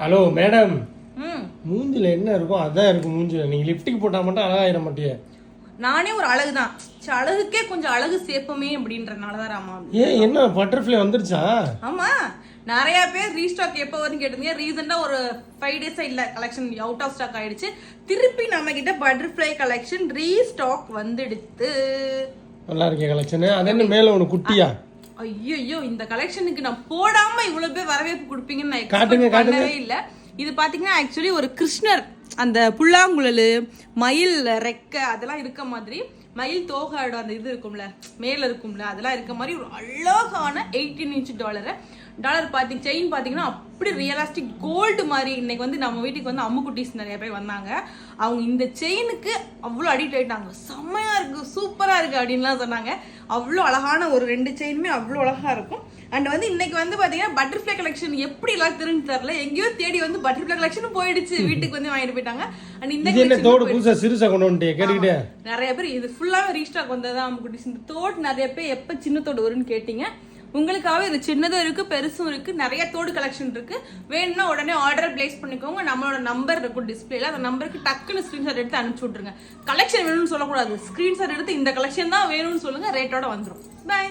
Hello madam மூஞ்சில என்ன இருக்கும் அதான் இருக்கும் மூஞ்சில. நீங்க லிப்டிக் போட்டா மட்டும் அழகாயிட மாட்டியே. நானே ஒரு அழகு தான் அழகுக்கே கொஞ்சம் அழகு சேர்ப்போமே அப்படின்றனால தான் ராமா ஏன் என்ன பட்டர்ஃப்ளை வந்துருச்சா? ஆமா. நிறைய பேர் ரீஸ்டாக் எப்போ வரும்னு கேட்டீங்க ரீசெண்டா ஒரு ஃபைவ் டேஸா இல்ல கலெக்ஷன் அவுட் ஆஃப் ஸ்டாக் ஆயிடுச்சு. திருப்பி நம்ம கிட்ட பட்டர்ஃப்ளை கலெக்ஷன் ரீஸ்டாக் வந்துடுத்து. நல்லா இருக்கே கலெக்ஷன் அது என்ன மேல ஒன்று குட்டியா? ஐயோ இந்த கலெக்ஷனுக்கு நான் போடாம இவ்வளவு பேர் வரவேற்பு கொடுப்பீங்கன்னு நான். பண்ணவே இல்ல இது பாத்தீங்கன்னா ஆக்சுவலி ஒரு கிருஷ்ணர் அந்த புல்லாங்குழல் மயில் ரெக்கை அதெல்லாம் இருக்க மாதிரி மயில் தோகாயோட அந்த இது இருக்கும்ல மேல இருக்கும்ல அதெல்லாம் இருக்க மாதிரி ஒரு அழகான எயிட்டீன் இன்ச் டாலரை டாலர் பார்த்தி செயின் பார்த்தீங்கன்னா அப்படி ரியலாஸ்டிக் கோல்டு மாதிரி இன்னைக்கு வந்து நம்ம வீட்டுக்கு வந்து அம்முகுட்டிஸ் நிறைய பேர் வந்தாங்க. அவங்க இந்த செயினுக்கு அவ்வளோ அடிக்ட் ஆயிட்டாங்க. செம்மையாக இருக்குது சூப்பராக இருக்குது அப்படின்லாம் சொன்னாங்க. அவ்வளோ அழகான ஒரு ரெண்டு செயினுமே அவ்வளோ அழகாக இருக்கும். அண்ட் வந்து இன்னைக்கு வந்து பார்த்தீங்கன்னா பட்டர்ஃப்ளை கலெக்ஷன் எப்படி எல்லாம் தெரிஞ்சு தரல எங்கேயோ தேடி வந்து பட்டர்ஃப்ளை கலெக்ஷன் போயிடுச்சு. வீட்டுக்கு வந்து வாங்கிட்டு போயிட்டாங்க. அண்ட் இந்த இது என்ன தோடு புதுசா சிறுசா கொண்டு வந்துட்டே கேட்டுக்கிட்டே? நிறைய பேர் இது ஃபுல்லாவே ரீஸ்டாக் வந்ததா அம்மு குட்டீஸ் இந்த தோடு நிறைய பேர் எப்ப சின்ன தோடு வரும்னு கேட்டீங்க. உங்களுக்காகவே இது சின்னதும் இருக்கு பெருசும் இருக்கு நிறைய தோடு கலெக்ஷன் இருக்கு. வேணும்னா உடனே ஆர்டர் பிளேஸ் பண்ணிக்கோங்க. நம்மளோட நம்பர் இருக்கும் டிஸ்பிளேல அந்த நம்பருக்கு டக்குன்னு ஸ்கிரீன்ஷாட் எடுத்து அனுப்பிச்சு விட்ருங்க கலெக்ஷன் வேணும்னு சொல்லக்கூடாது. ஸ்கிரீன்ஷாட் எடுத்து இந்த கலெக்ஷன் தான் வேணும்னு சொல்லுங்க ரேட்டோட வந்துடும் பை